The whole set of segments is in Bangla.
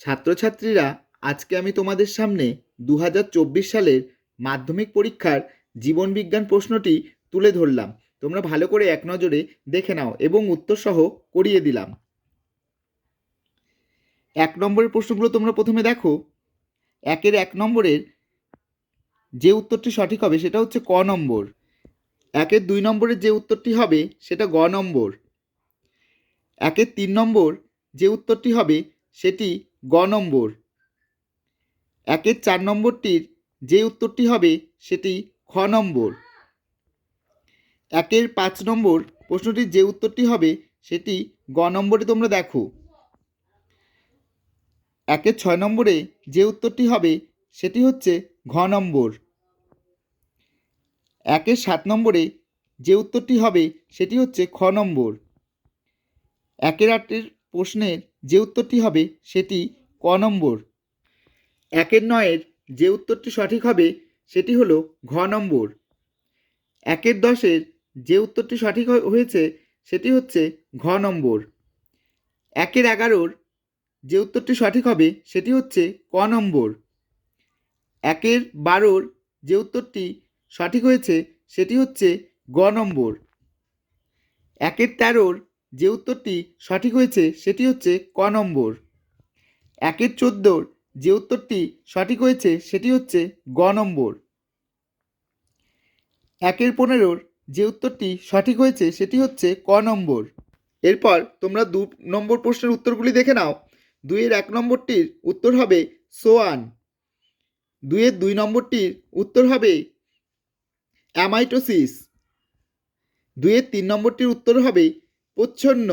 ছাত্রছাত্রীরা, আজকে আমি তোমাদের সামনে দু হাজার চব্বিশ সালের মাধ্যমিক পরীক্ষার জীবনবিজ্ঞান প্রশ্নটি তুলে ধরলাম। তোমরা ভালো করে এক নজরে দেখে নাও এবং উত্তরসহ করিয়ে দিলাম। এক নম্বরের প্রশ্নগুলো তোমরা প্রথমে দেখো। একের এক নম্বরের যে উত্তরটি সঠিক হবে সেটা হচ্ছে ক নম্বর। একের দুই নম্বরের যে উত্তরটি হবে সেটা গ নম্বর। একের তিন নম্বর যে উত্তরটি হবে সেটি গ নম্বর। একের চার নম্বরটির যে উত্তরটি হবে সেটি খ নম্বর। একের পাঁচ নম্বর প্রশ্নটির যে উত্তরটি হবে সেটি গ নম্বরে তোমরা দেখো। একের ছয় নম্বরে যে উত্তরটি হবে সেটি হচ্ছে ঘ নম্বর। একের সাত নম্বরে যে উত্তরটি হবে সেটি হচ্ছে খ নম্বর। একের আটের প্রশ্নের যে উত্তরটি হবে সেটি ক নম্বর। একের নয়ের যে উত্তরটি সঠিক হবে সেটি হলো ঘ নম্বর। একের দশের যে উত্তরটি সঠিক হয়েছে সেটি হচ্ছে ঘ নম্বর। একের এগারোর যে উত্তরটি সঠিক হবে সেটি হচ্ছে ক নম্বর। একের বারোর যে উত্তরটি সঠিক হয়েছে সেটি হচ্ছে গ নম্বর। একের তেরোর যে উত্তরটি সঠিক হয়েছে সেটি হচ্ছে ক নম্বর। একের চোদ্দোর যে উত্তরটি সঠিক হয়েছে সেটি হচ্ছে গ নম্বর। একের পনেরোর যে উত্তরটি সঠিক হয়েছে সেটি হচ্ছে ক নম্বর। এরপর তোমরা দু নম্বর প্রশ্নের উত্তরগুলি দেখে নাও। দুইয়ের এক নম্বরটির উত্তর হবে সোয়ান। দুইয়ের দুই নম্বরটির উত্তর হবে অ্যামাইটোসিস। দুইয়ের তিন নম্বরটির উত্তর হবে প্রচ্ছন্ন।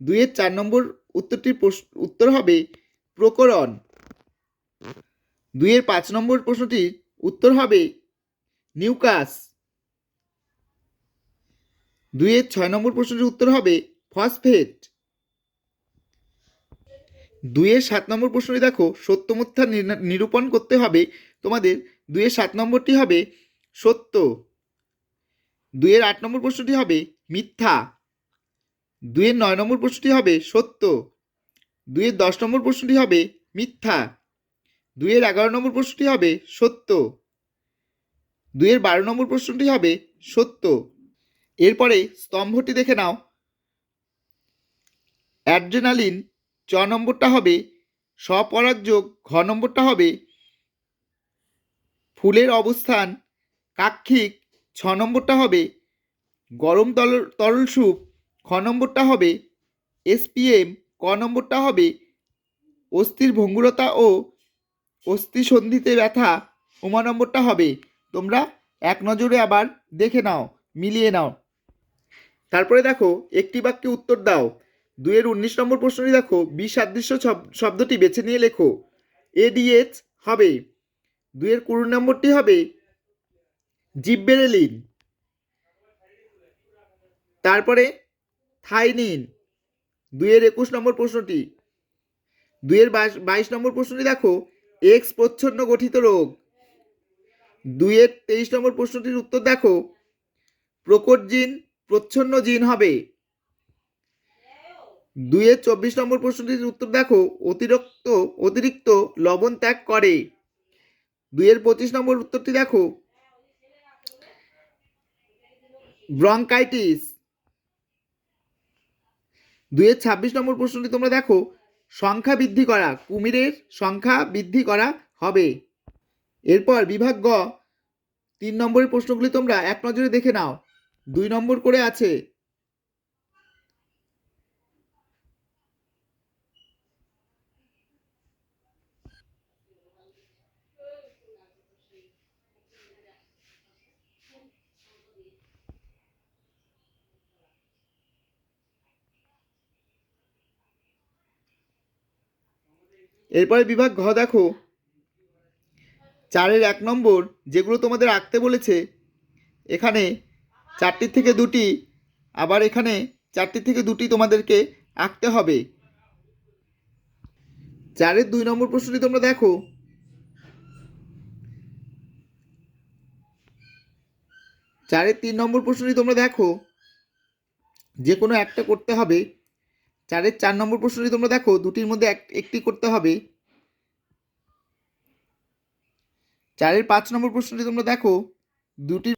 দুইয়ের চার নম্বর উত্তরটির উত্তর হবে প্রকরণ। দুইয়ের পাঁচ নম্বর প্রশ্নটির উত্তর হবে নিউকাস। দুইয়ের ছয় নম্বর প্রশ্নটির উত্তর হবে ফসফেট। দুইয়ের সাত নম্বর প্রশ্নটি দেখো সত্য মিথ্যা নিরূপণ করতে হবে। তোমাদের দুইয়ের সাত নম্বরটি হবে সত্য। দুইয়ের আট নম্বর প্রশ্নটি হবে মিথ্যা। দুইয়ের নয় নম্বর প্রশ্নটি হবে সত্য। দুইয়ের দশ নম্বর প্রশ্নটি হবে মিথ্যা। দুইয়ের এগারো নম্বর প্রশ্নটি হবে সত্য। দুইয়ের বারো নম্বর প্রশ্নটি হবে সত্য। এরপরে স্তম্ভটি দেখে নাও। অ্যাড্রেনালিন চ নম্বরটা হবে স্বপরাগযোগ, ঘ নম্বরটা হবে ফুলের অবস্থান, কাক্ষিক, ছ নম্বরটা হবে গরম তরল তরল স্যুপ খ নম্বরটা হবে এসপিএম, ক নম্বরটা হবে অস্থির ভঙ্গুরতা ও অস্থি সন্ধিতে ব্যথা উমা নম্বরটা হবে। তোমরা এক নজরে আবার দেখে নাও, মিলিয়ে নাও। তারপরে দেখো, একটি বাক্যে উত্তর দাও। দুইয়ের উনিশ নম্বর প্রশ্নটি দেখো, বিসাদৃশ্য শব- শব্দটি বেছে নিয়ে লেখো। এডিএচ হবে। দুইয়ের কুড়ি নম্বরটি হবে জিব্বেরেলিন। তারপরে থাইনিন দুইয়ের একুশ নম্বর প্রশ্নটি। দুইয়ের বাইশ- নম্বর প্রশ্নটি দেখো এক্স প্রচ্ছন্ন গঠিত রোগ। দুইয়ের তেইশ নম্বর প্রশ্নটির উত্তর দেখো, প্রকট জিন, প্রচ্ছন্ন জিন হবে। দুইয়ের চব্বিশ নম্বর প্রশ্নটির উত্তর দেখো, অতিরিক্ত অতিরিক্ত লবণ ত্যাগ করে। দুইয়ের পঁচিশ নম্বর উত্তরটি দেখো ব্রঙ্কাইটিস দুইয়ের ছাব্বিশ নম্বর প্রশ্নটি তোমরা দেখো। সংখ্যা বৃদ্ধি করা, কুমিরের সংখ্যা বৃদ্ধি করা হবে। এরপর বিভাগ গ, তিন নম্বরের প্রশ্নগুলি তোমরা এক নজরে দেখে নাও। দুই নম্বর করে আছে এরপরে বিভাগ ঘ, দেখো। চারের এক নম্বর, যেগুলো তোমাদের আঁকতে বলেছে, এখানে চারটির থেকে দুটি, আবার এখানে চারটির থেকে দুটি তোমাদেরকে আঁকতে হবে। চারের দুই নম্বর প্রশ্নটি তোমরা দেখো। চারের তিন নম্বর প্রশ্নটি তোমরা দেখো। যে কোনো একটা করতে হবে। চারের চার নম্বর প্রশ্নটি তোমরা দেখো, দুটির মধ্যে একটি করতে হবে। চারের পাঁচ নম্বর প্রশ্নটি তোমরা দেখো, দুটির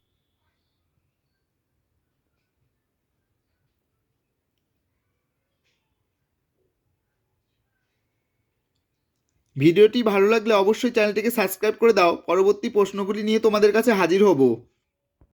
ভিডিওটি ভালো লাগলে অবশ্যই চ্যানেলটিকে সাবস্ক্রাইব করে দাও। পরবর্তী প্রশ্নগুলি নিয়ে তোমাদের কাছে হাজির হব।